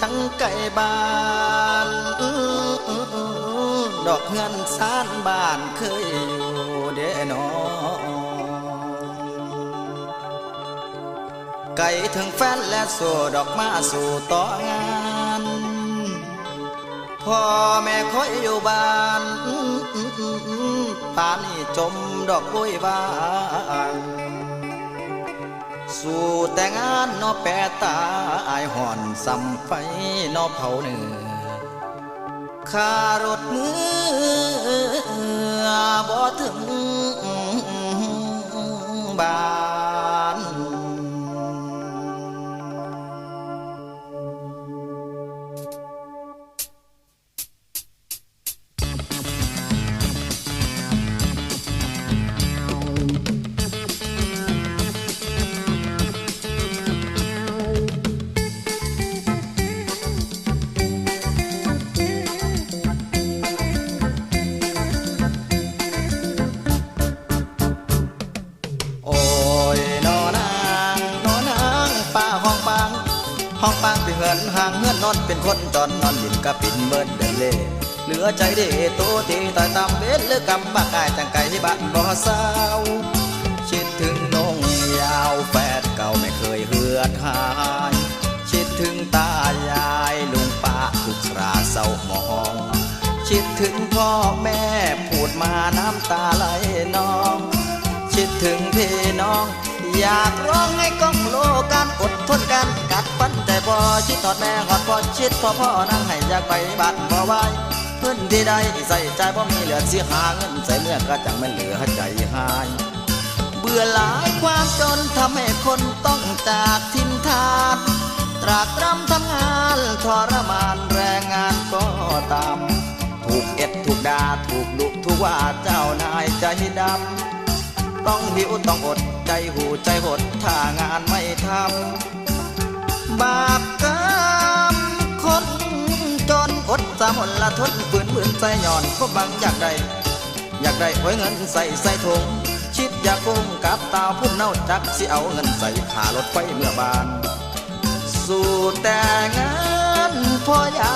จังไก่บ้านดอกเงินสานบ้านเคยอยู่เด้อนอไก่ถึงแฟนและสู่ดอกมาสู่ต่องานพ่อแม่คอยอยู่บ้านป่านนี้จมดอกบุยบาน สู่แต่งานนอแปรตายห่อนสำไฟนอเผาเนื้อขารถมือบ่ถึงบา ห้องบางไปเหินห่างเฮือนนอนเป็นคนจอนนอนดินกับปินเบิดเดินเล่เหลือใจเด้โตตีต่อยตามเวทหรือกำบักายจังไก่บ้านบ่เศร้าคิดถึงนงยาวแฟดเก่าไม่เคยเหือดหายคิดถึงตายายลุงป้าทุกคราเศร้าหมองคิดถึงพ่อแม่พูดมาน้ำตาไหลนองคิดถึงพี่น้อง อยากร้องให้ก้องโลกันอดทนกันกัดฟันใจพอชิดทอดแม่หอดพอชิดพ่อพ่อนั่งให้อยากไปบ้านบ่ไหวเพื่อนที่ใดใส่ใจบ่มีเหลือสิหาเงินใส่เมื่อก็จังไม่เหลือใจหาย เบื่อหลายความจนทำให้คนต้องจากทินทานตรากตรำทำงานทรมานแรงงานก็ตามถูกเอ็ดถูกด่าถูกดุถูกว่าเจ้านายใจดำ ต้องหิวต้องอดใจหูใจหดถ้างานไม่ทำบาปกรรมคนจนอดสามนละทนฝืนฝืนใจหย่อนก็บังอยากได้ อยากได้ไว้เงินใส่ใส่ถุงชิดอยากคงกับตาพุ่มเน่าจักสิเอาเงินใส่ขารถไฟเมื่อบาน สู่แต่งานพ่อยา